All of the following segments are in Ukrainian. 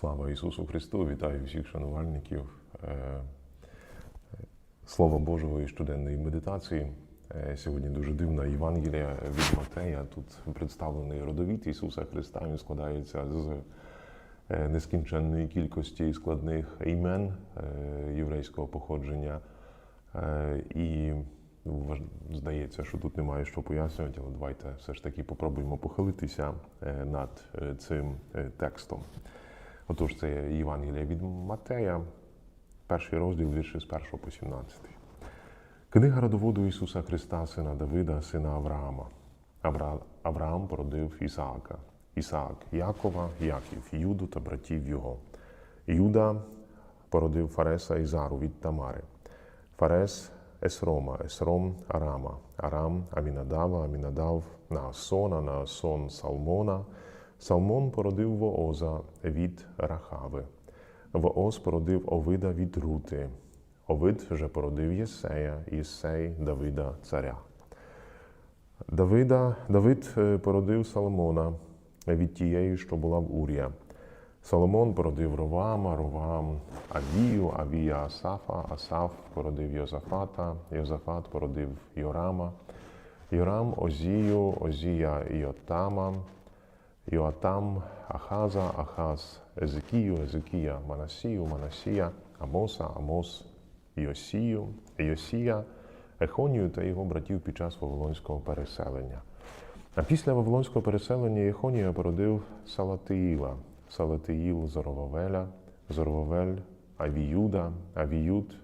Слава Ісусу Христу! Вітаю всіх шанувальників е, Слова Божого і щоденної медитації. Е, Сьогодні дуже дивна Євангелія від Матея. Тут представлений родовід Ісуса Христа. Він складається з е, нескінченної кількості складних імен єврейського походження. І здається, що тут немає що пояснювати, але давайте все ж таки попробуємо похилитися над цим текстом. Отож, це Євангелія від Матея, перший розділ вірші з 1 по 17. Книга родоводу Ісуса Христа, сина Давида, сина Авраама. Авра... Авраам породив Ісаака, Ісаак Якова, Яків, Юду та братів його. Юда породив Фареса і Зару від Тамари. Фарес Есрома, Есром Арама, Арам Амінадава, Амінадав Наасона, Наасон Салмона. Салмон породив Вооза від Рахави. Вооз породив Овида від Рути. Овид же породив Єсея, Єсей Давида царя. Давида, Давид е, породив Соломона від тієї, що була в Урія. Соломон породив Ровама, Ровам Авію, Авія Асафа, Асаф породив Йозафата, Йозафат породив Йорама, Йорам Озію, Озія Йотама, Йоатам Ахаза, Ахаз Езекію, Езекія Манасію, Манасія, Амоса, Амос Йосію, Йосія, Ехонію та його братів під час Вавилонського переселення. А після Вавилонського переселення Єхонія породив Салатиїла, Салатиїл Зоровавеля, Зоровавель Авіюда, Авіюд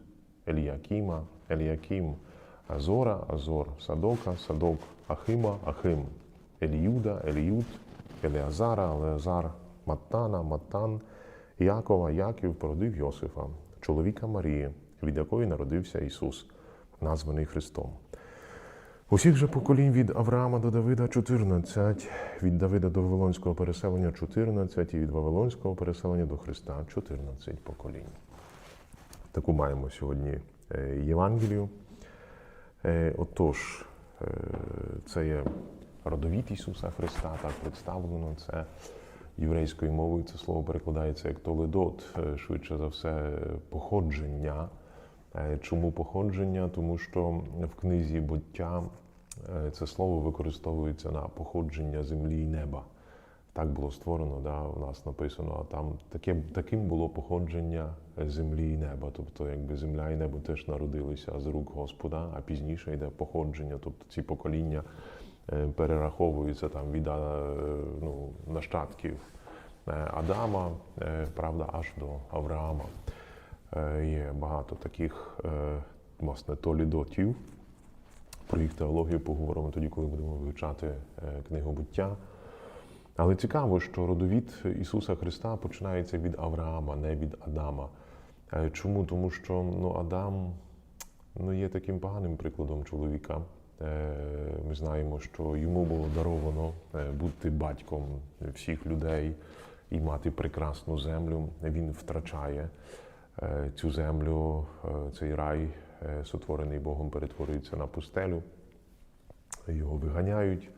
Еліякіма, Еліякім Азора, Азор, Садока, Садок, Ахима, Ахим, Еліюда, Еліюд, Елеазара, Елеазар, Маттана, Маттан, Якова, Яків породив Йосифа, чоловіка Марії, від якої народився Ісус, названий Христом. Усіх же поколінь від Авраама до Давида 14, від Давида до Вавилонського переселення 14 і від Вавилонського переселення до Христа 14 поколінь. Таку маємо сьогодні е, Євангелію. Е, Отож, е, це є родовід Ісуса Христа, так представлено. Це єврейською мовою це слово перекладається як толедот, е, швидше за все, походження. Е, Чому походження? Тому що в книзі буття е, це слово використовується на походження землі і неба. Так було створено, да, у нас написано, а там таке, таким було походження землі і неба. Тобто, якби земля і небо теж народилися з рук Господа, а пізніше йде походження. Тобто ці покоління перераховуються там від е, ну, нащадків е, Адама, е, правда, аж до Авраама. Е, Є багато таких е, власне толідотів. Про їх теологію поговоримо тоді, коли будемо вивчати е, книгу буття. Але цікаво, що родовід Ісуса Христа починається від Авраама, не від Адама. Е, Чому? Тому що ну, Адам ну, є таким поганим прикладом чоловіка. Е, Ми знаємо, що йому було даровано е, бути батьком всіх людей і мати прекрасну землю. Він втрачає е, цю землю, цей рай, сотворений Богом, перетворюється на пустелю його виганяють.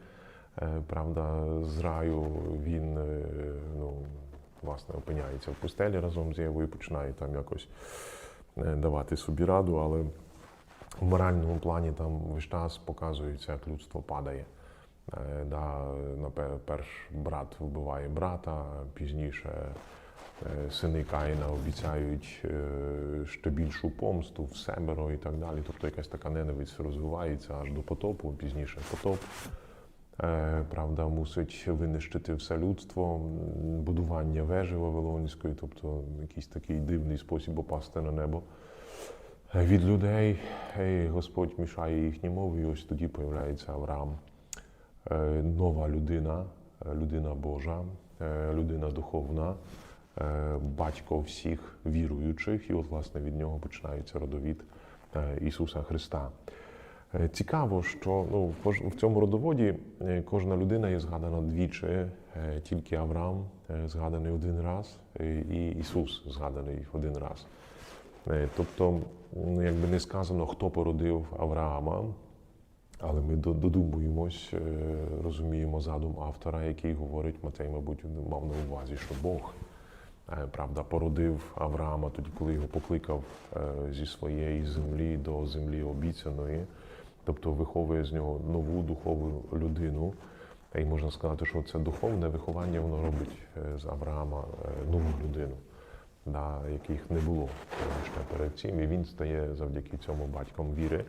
Правда, з раю він ну, власне опиняється в пустелі разом з Євою, починає там якось давати собі раду, але в моральному плані там весь час показується, як людство падає. Е, Да, перш брат вбиває брата, пізніше е, сини Каїна обіцяють е, ще більшу помсту в семеро і так далі. Тобто якась така ненависть розвивається аж до потопу, пізніше потоп. Правда, мусить винищити все людство, будування вежі Вавилонської, тобто якийсь такий дивний спосіб опасти на небо від людей. І Господь мішає їхні мови, і ось тоді появляється Авраам. Е, Нова людина, е, людина Божа, е, людина духовна, батько всіх віруючих, і от, власне, від нього починається родовід Ісуса Христа. Цікаво, що ну, в цьому родоводі кожна людина є згадана двічі, тільки Авраам згаданий один раз, і Ісус згаданий один раз. Е, Тобто, ну, якби не сказано, хто породив Авраама, але ми додумуємось, е, розуміємо задум автора, який говорить, Матей, мабуть, мав на увазі, що Бог е, правда, породив Авраама тоді, коли його покликав зі своєї землі до землі обіцяної, тобто виховує з нього нову духову людину. І можна сказати, що це духовне виховання воно робить з Авраама нову людину, да, яких не було ще перед цим. І він стає завдяки цьому батьком віри.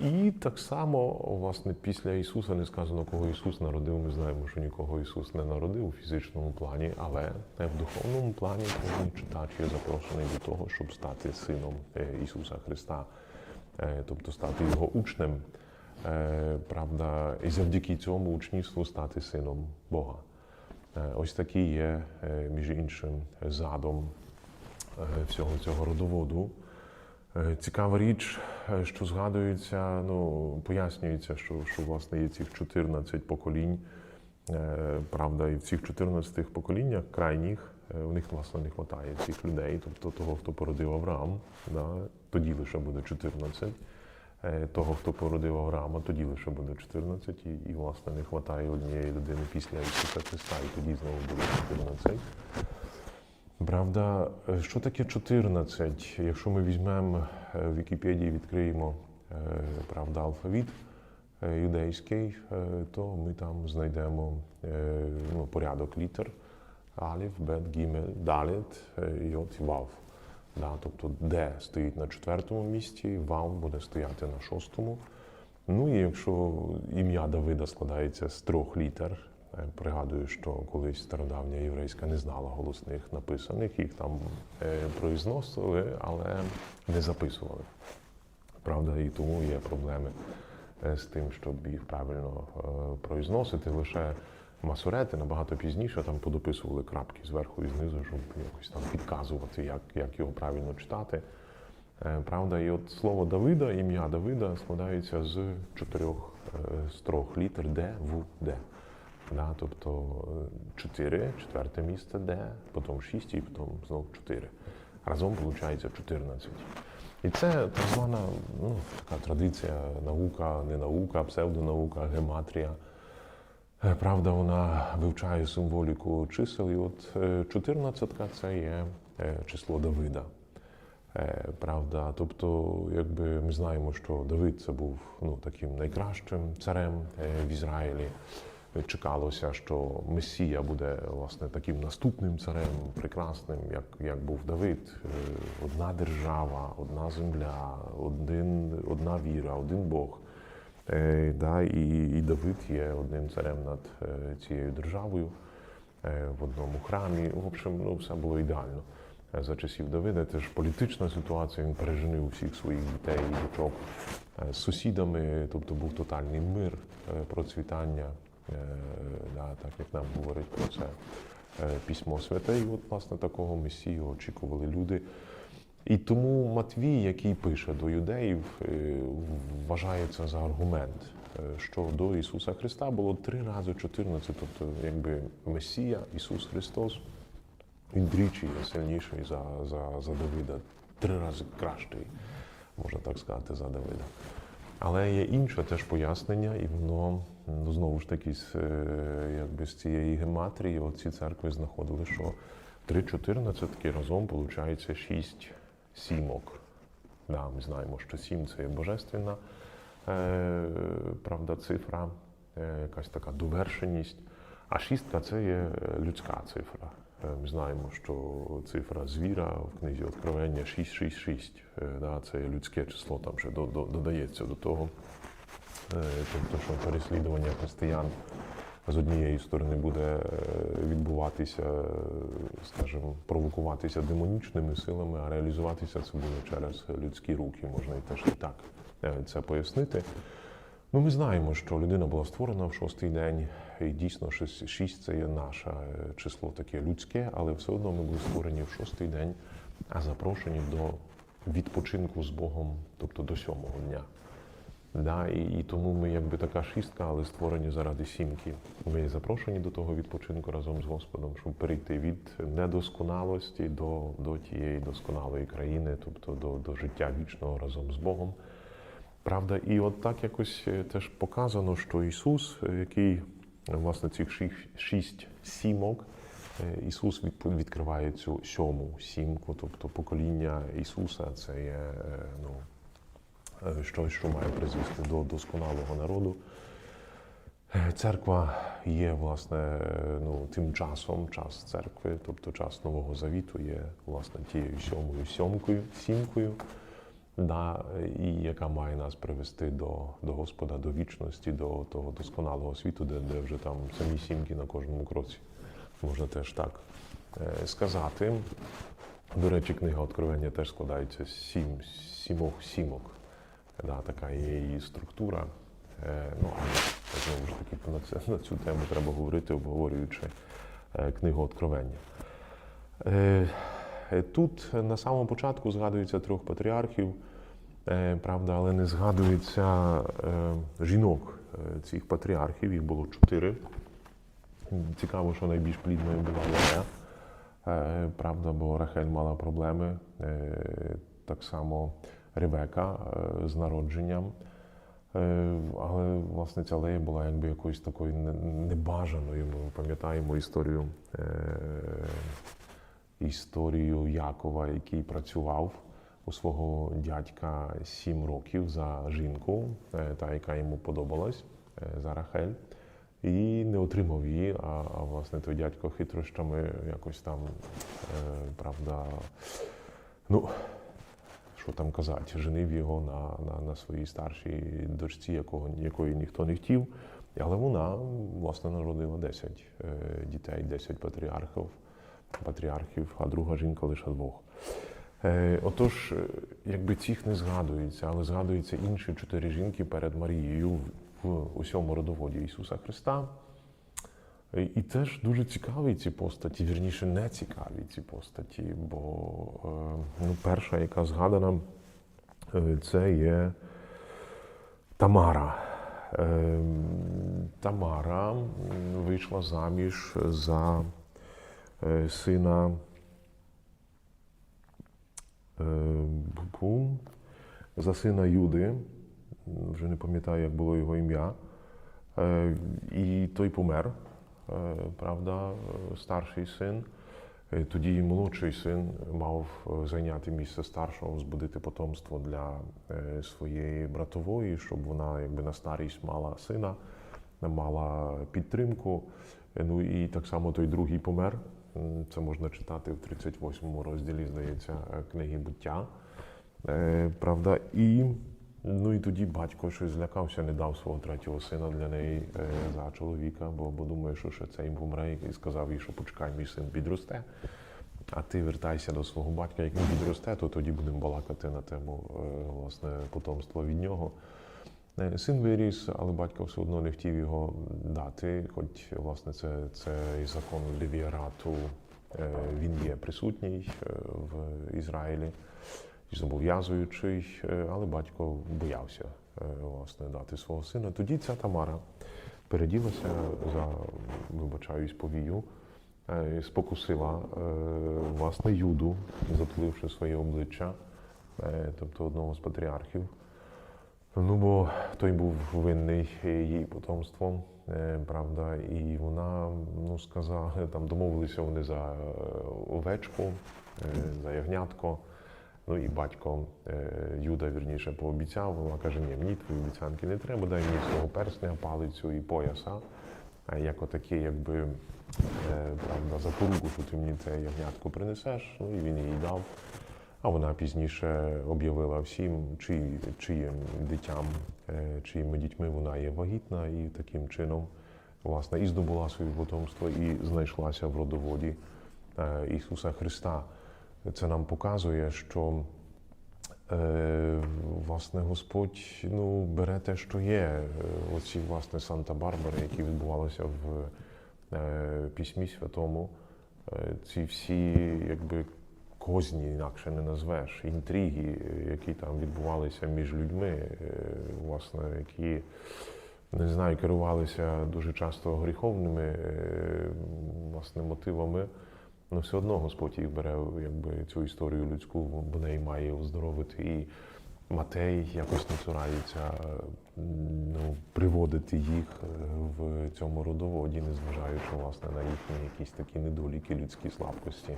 І так само, власне, після Ісуса не сказано, кого Ісус народив. Ми знаємо, що нікого Ісус не народив у фізичному плані, але в духовному плані кожен читач є запрошений до того, щоб стати сином е, Ісуса Христа, е, тобто стати його учнем. Е, Правда, і завдяки цьому учнівству стати сином Бога. Ось такий є, між іншим, задом всього цього родоводу. Е, Цікава річ, е, що згадується, ну пояснюється, що, що власне є цих 14 поколінь. Е, Правда, і в цих 14 поколіннях крайніх е, у них власне не вистачає цих людей, тобто того, хто породив Авраам, да, тоді лише буде 14. Е, Того, хто породив Авраама, тоді лише буде 14, і, і власне не вистачає однієї людини після Ісуса Христа, і тоді знову буде 14. Правда, е, що таке 14? Якщо ми візьмемо е, в Вікіпедії, відкриємо е, правда, алфавіт юдейський, то ми там знайдемо ну, порядок літер Аліф, Бет, Гімель, Далет, е, Йот Вав. Да, тобто Д стоїть на четвертому місці, Вав буде стояти на шостому. Ну і якщо ім'я Давида складається з трьох літер, пригадую, що колись стародавня єврейська не знала голосних написаних, їх там е, произносили, але не записували. Правда, і тому є проблеми е, з тим, щоб їх правильно е, произносити. Лише масорети набагато пізніше там подописували крапки зверху і знизу, щоб якось там підказувати, як, як його правильно читати. Е, Правда, і от слово Давида, ім'я Давида складається з чотирьох е, з трьох літер Д, В, Д. Да, тобто е, чотири, четверте місце Д, потім шість і потім знову чотири. Разом виходить 14. І це так звана ну, така традиція, наука, не наука, псевдонаука, гематрія. Е, Правда, вона вивчає символіку чисел, і от е, 14 це є е, число Давида. Е, Правда, тобто, якби ми знаємо, що Давид це був ну, таким найкращим царем е, в Ізраїлі. Чекалося, що Месія буде власне таким наступним царем, прекрасним, як, як був Давид. Е, Одна держава, одна земля, один, одна віра, один Бог. Е, да, і, і Давид є одним царем над е, цією державою в одному храмі. В общем, ну, все було ідеально. За часів Давида теж політична ситуація, він переженив усіх своїх дітей і дочок з сусідами, тобто був тотальний мир, процвітання, да, так як нам говорить про це е, письмо святе. І от, власне, такого месію очікували люди. І тому Матвій, який пише до юдеїв, е, вважається за аргумент, е, що до Ісуса Христа було три рази 14, тобто якби Месія, Ісус Христос, він двічі сильніший за, за, за Давида, три рази кращий, можна так сказати, за Давида. Але є інше теж пояснення, і воно знову ж таки з, е, якби з цієї гематрії оці церкви знаходили, що 3-14 разом виходить 6 сімок. Да, ми знаємо, що сім це є божественна е, правда, цифра, е, якась така довершеність, а шістка це є е, людська цифра. Е, Ми знаємо, що цифра звіра в книзі Откровення 666, е, да, це людське число, там ще до- до- додається до того. Тобто, що переслідування християн з однієї сторони буде е, відбуватися, е, скажімо, провокуватися демонічними силами, а реалізуватися це буде через людські руки. Можна і теж і так це пояснити. Ну, ми знаємо, що людина була створена в шостий день, і дійсно шість, це є наше число таке людське, але все одно ми були створені в шостий день, а запрошені до відпочинку з Богом, тобто до сьомого дня. Да, і, і тому ми якби така шістка, але створені заради сімки. Ми запрошені до того відпочинку разом з Господом, щоб перейти від недосконалості до, до тієї досконалої країни, тобто до, до життя вічного разом з Богом. Правда, і от так якось е, теж показано, що Ісус, е, який е, власне цих шість, сімок, Ісус відкриває цю сьому сімку, тобто покоління Ісуса це є ну, щось, що має призвести до досконалого народу. Е, Церква є, власне, е, ну, тим часом, час церкви, тобто час Нового Завіту є, власне, тією сьомою сьомкою, сімкою, да, і яка має нас привести до, до Господа, до вічності, до того досконалого світу, де, де вже там самі сімки на кожному кроці. Можна теж так е, сказати. До речі, книга Откровення теж складається з сім, сімох сімок. Да, така є її структура. Е, ну, знову ж таки на, це, на цю тему треба говорити, обговорюючи е, книгу Откровення. Е, е, тут на самому початку згадується трьох патріархів, е, правда, але не згадується е, жінок е, цих патріархів, їх було чотири. Цікаво, що найбільш плідною була Лея. Е, Правда, бо Рахель мала проблеми. Так само Ревека е, з народженням. Е, Але власне ця Лея була якби якоюсь такою небажаною. Ми пам'ятаємо історію, е, історію Якова, який працював у свого дядька сім років за жінку, та яка йому подобалась за Рахель. І не отримав її, а, а власне той дядько хитрощами якось там, правда, ну, що там казати, женив його на, на, на своїй старшій дочці, якого, якої ніхто не хотів. Але вона, власне, народила 10 е, дітей, 10 патріархів, патріархів, а друга жінка лише двох. Е, Отож, е, якби цих не згадується, але згадуються інші чотири жінки перед Марією в, в усьому родоводі Ісуса Христа. І теж дуже цікаві ці постаті, вірніше, не цікаві ці постаті, бо е, ну, перша, яка згадана, е, це є Тамара. Е, Тамара вийшла заміж за сина за сина Юди, вже не пам'ятаю, як було його ім'я. І той помер, правда, е, старший син. Е, Тоді і молодший син мав е, зайняти місце старшого, збудити потомство для своєї братової, щоб вона якби на старість мала сина, мала підтримку. Ну і так само той другий помер. Це можна читати в 38 розділі, здається, книги буття. Правда, і ну і тоді батько щось злякався, не дав свого третього сина для неї е, за чоловіка, бо, бо думає, що ще цей помре, і сказав їй, що почекай, мій син підросте. А ти вертайся до свого батька, як він підросте, то тоді будемо балакати на тему е, власне потомства від нього. Е, Син виріс, але батько все одно не хотів його дати, хоч власне це, цей закон левіарату, е, він є присутній е, в Ізраїлі і зобов'язуючий, е, але батько боявся е, власне дати свого сина. Тоді ця Тамара переділася за, вибачаюсь, повію, е, спокусила власне Юду, затуливши своє обличчя, тобто одного з патріархів. Ну, бо той був винний її потомством, правда, і вона ну, сказала, там домовилися вони за овечку, за ягнятко. Ну і батько е, Юда вірніше пообіцяв. Вона каже: ні, мені твої обіцянки не треба, дай мені свого персня, палицю і пояса. А як отакі, якби е, правда, запоруку, що ти мені це ягнятко принесеш. Ну і він їй дав. А вона пізніше об'явила всім, чи, чиїм дитям, е, чиїми дітьми вона є вагітна, і таким чином власне і здобула своє потомство, і знайшлася в родоводі е, Ісуса Христа. Це нам показує, що е, власне Господь ну, бере те, що є. Е, Оці власне Санта-Барбари, які відбувалися в е, Письмі Святому, е, ці всі якби козні інакше не назвеш, інтриги, е, які там відбувалися між людьми, е, власне, які не знаю, керувалися дуже часто гріховними е, власне мотивами. Ну, все одно Господь їх бере, якби цю історію людську, бо неї має оздоровити і Матей якось не ну, приводити їх е, в цьому родоводі, незважаючи власне на їхні якісь такі недоліки, людські слабкості.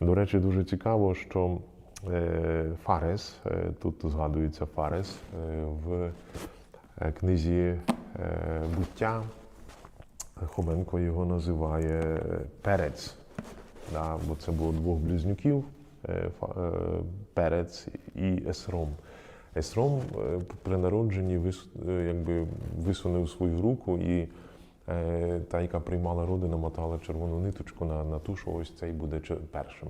До речі, дуже цікаво, що е, Фарес, е, тут згадується Фарес в книзі буття. Хоменко його називає Перець, да, бо це було двох близнюків е, е, Перець і Есром. Есром е, при народженні вис, якби висунув свою руку, і та, яка приймала роди, намотала червону ниточку на, на ту, що ось цей буде першим.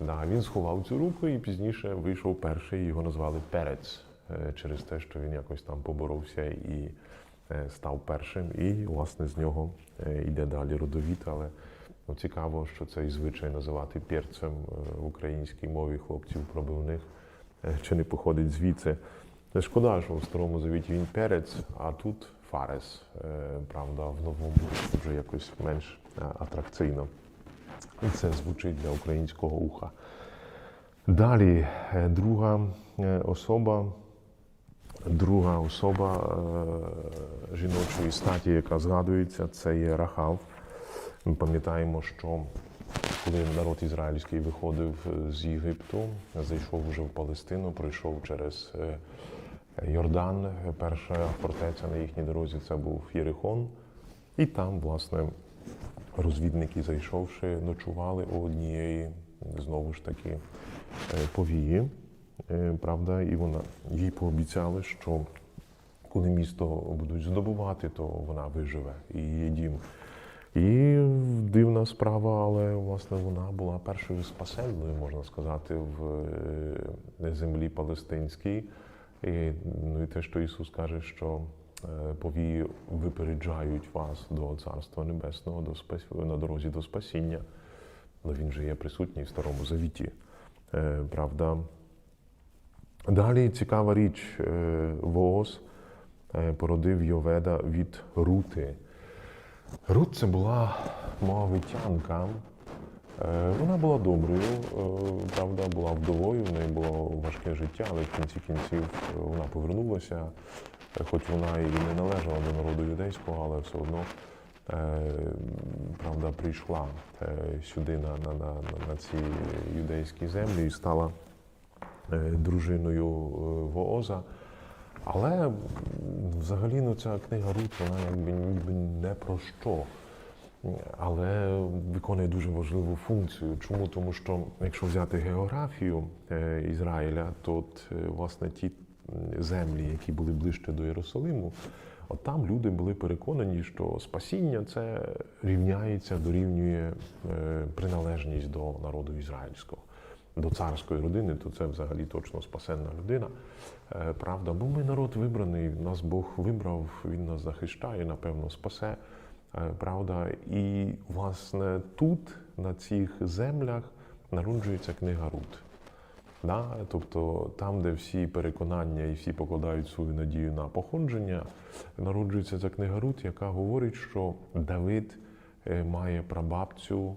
Да, він сховав цю руку і пізніше вийшов перший, його назвали Перець через те, що він якось там поборовся і став першим. І, власне, з нього йде далі родовід. Але ну, цікаво, що цей звичай називати перцем е, в українській мові хлопців пробивних е, чи не походить звідси. Е, Шкода, що в старому завіті він перець, а тут фарес. Правда, в новому вже якось менш атракційно. І це звучить для українського уха. Далі, друга особа, друга особа жіночої статі, яка згадується, це є Рахав. Ми пам'ятаємо, що коли народ ізраїльський виходив е, з Єгипту, зайшов вже в Палестину, пройшов через е, Йордан. Перша фортеця на їхній дорозі це був Єрихон. І там, власне, розвідники, зайшовши, ночували у однієї, знову ж таки, е, повії. Правда, і вона їй пообіцяли, що коли місто будуть здобувати, то вона виживе і її дім. І дивна справа, але власне вона була першою спасенною, можна сказати, в е, землі палестинській. І, ну і те, що Ісус каже, що е, повії випереджають вас до Царства Небесного, до спас... на дорозі до спасіння. Ну він же є присутній в Старому Завіті. Е, Правда. Далі цікава річ. Вооз породив Йоведа від Рути. Рут це була моавитянка. Е, Вона була доброю, е, правда, була вдовою, в неї було важке життя, але в кінці кінців е, вона повернулася, хоч вона і не належала до народу юдейського, але все одно правда, прийшла сюди на, на, на, на ці юдейські землі і стала дружиною Вооза. Але взагалі ну, ця книга Рут, вона якби ніби не про що. Але виконує дуже важливу функцію. Чому? Тому що якщо взяти географію е, Ізраїля, то от, е, власне ті землі, які були ближче до Єрусалиму, от там люди були переконані, що спасіння це рівняється, дорівнює е, приналежність до народу ізраїльського. До царської родини, то це взагалі точно спасенна людина. Е, Правда, бо ми народ вибраний, нас Бог вибрав, Він нас захищає, напевно, спасе. Е, Правда, і власне тут, на цих землях, народжується книга Рут. Да? Тобто там, де всі переконання і всі покладають свою надію на походження, народжується ця книга Рут, яка говорить, що Давид е, має прабабцю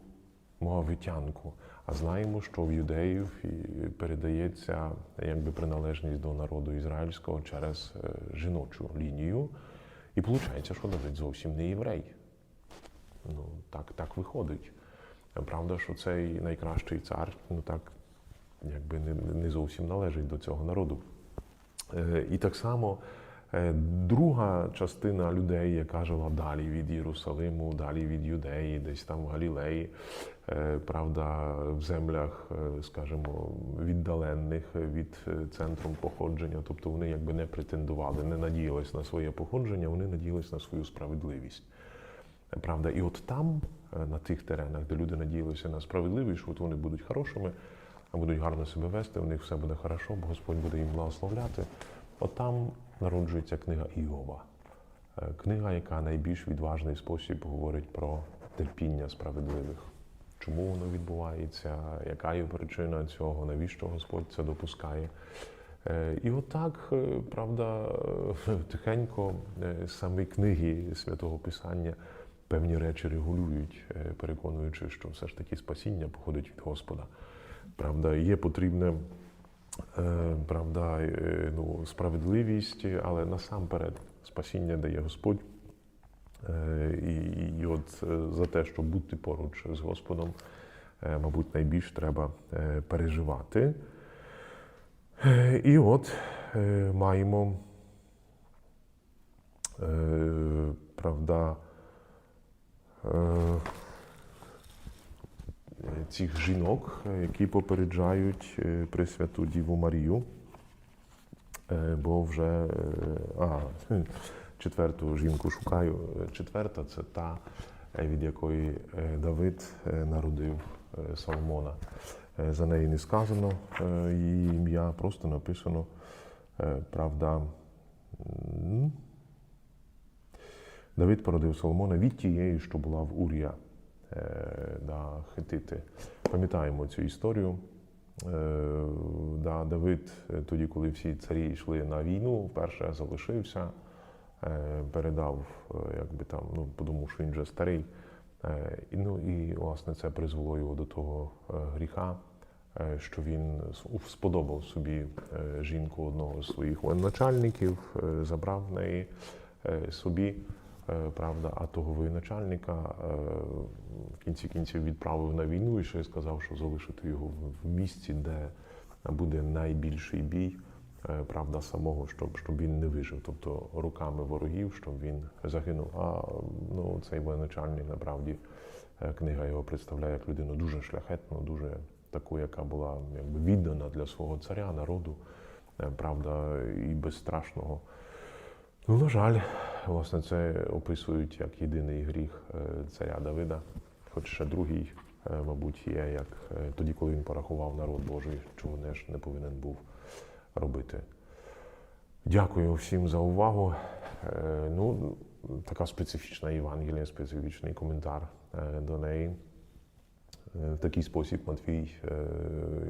Моавитянку. А знаємо, що в юдеїв передається якби приналежність до народу ізраїльського через е, жіночу лінію. І виходить, що Давид зовсім не єврей. Ну, так, так виходить. Правда, що цей найкращий цар, ну так, якби не, не зовсім належить до цього народу. Е, І так само друга частина людей, яка жила далі від Єрусалиму, далі від Юдеї, десь там в Галілеї, е, правда, в землях, е, скажімо, віддалених від е, центру походження, тобто вони якби не претендували, не надіялись на своє походження, вони надіялись на свою справедливість. Правда, і от там, е, на тих теренах, де люди надіялися на справедливість, що от вони будуть хорошими, будуть гарно себе вести, у них все буде хорошо, бо Господь буде їм благословляти. От там народжується книга Іова. Е, Книга, яка найбільш відважний спосіб говорить про терпіння справедливих. Чому воно відбувається, яка є причина цього, навіщо Господь це допускає. Е, І отак, е, правда, тихенько самі книги святого Писання певні речі регулюють, переконуючи, що все ж таки спасіння походить від Господа. Правда, є потрібне правда, е, ну, справедливість, але насамперед спасіння дає Господь. Е, І, і от е, за те, щоб бути поруч з Господом, е, мабуть, найбільш треба е, переживати. Е, І от е, маємо, е, правда, е, цих жінок, які попереджають е, Пресвяту Діву Марію. Е, Бо вже е, а, четверту жінку шукаю. Четверта це та, від якої Давид народив Соломона. За неї не сказано її ім'я, просто написано. Правда, Давид породив Соломона від тієї, що була в Урія да, Хетити. Пам'ятаємо цю історію. Е, Да, Давид, е, тоді, коли всі царі йшли на війну, вперше залишився, е, передав, е, якби там, ну, подумав, що він вже старий. Е, ну, і, власне, це призвело його до того е, гріха, е, що він сподобав собі е, жінку одного з своїх воєначальників, е, забрав в неї е, собі. Е, Правда, а того воєначальника е, в кінці кінців відправив на війну і ще сказав, що залишити його в- місці, де буде найбільший бій, е, правда, самого, щоб, щоб він не вижив, тобто руками ворогів, щоб він загинув. А ну, цей воєначальник, насправді, е, книга його представляє як людину дуже шляхетну, дуже таку, яка була якби віддана для свого царя, народу, правда, і безстрашного. Ну, на жаль, власне, це описують як єдиний гріх е, царя Давида, хоч ще другий, е, мабуть, є, як е, тоді, коли він порахував народ Божий, чого не ж не повинен був робити. Дякую всім за увагу. Ну, така специфічна Євангелія, специфічний коментар до неї. В такий спосіб Матвій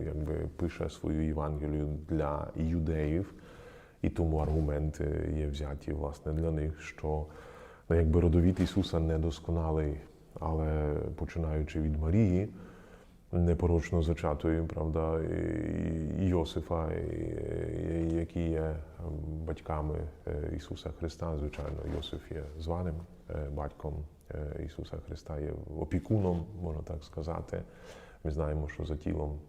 якби пише свою Євангелію для юдеїв, і тому аргументи є взяті власне для них, що ну, якби родовід Ісуса недосконалий, але починаючи від Марії, непорочно зачатої, правда, і- Йосифа, і- які є ем, батьками е, Ісуса Христа. Звичайно, Йосиф є званим е, батьком е, Ісуса Христа, є опікуном, можна так сказати. Ми знаємо, що за тілом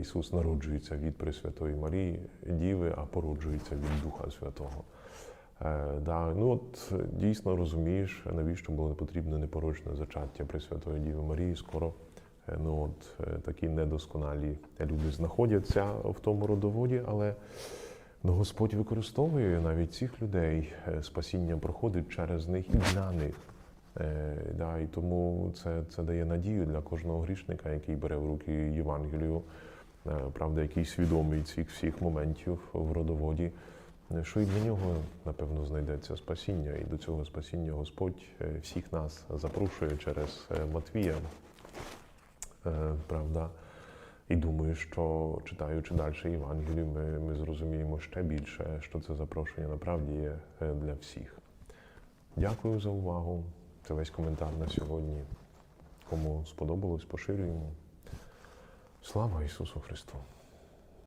Ісус народжується від Пресвятої Марії, Діви, а породжується від Духа Святого. Е, да, ну от дійсно розумієш, навіщо було потрібне непорочне зачаття Пресвятої Діви Марії. Скоро е, ну от е, такі недосконалі люди знаходяться в тому родоводі, але ну, Господь використовує навіть цих людей. Е, Спасіння проходить через них і для них. Е, да, і тому це, це дає надію для кожного грішника, який бере в руки Євангелію, е, правда, який свідомий цих всіх моментів в родоводі, що і для нього, напевно, знайдеться спасіння. І до цього спасіння Господь е, всіх нас запрошує через Матвія. Правда. І думаю, що читаючи далі Євангелію, ми, ми зрозуміємо ще більше, що це запрошення направді є для всіх. Дякую за увагу. Це весь коментар на сьогодні. Кому сподобалось, поширюємо. Слава Ісусу Христу!